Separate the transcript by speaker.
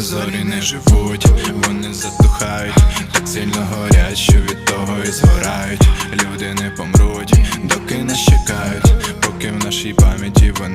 Speaker 1: зорі не живуть, вони затухають, так сильно горять, що від того і згорають. Люди не помруть, доки нас чекають, поки в нашій пам'яті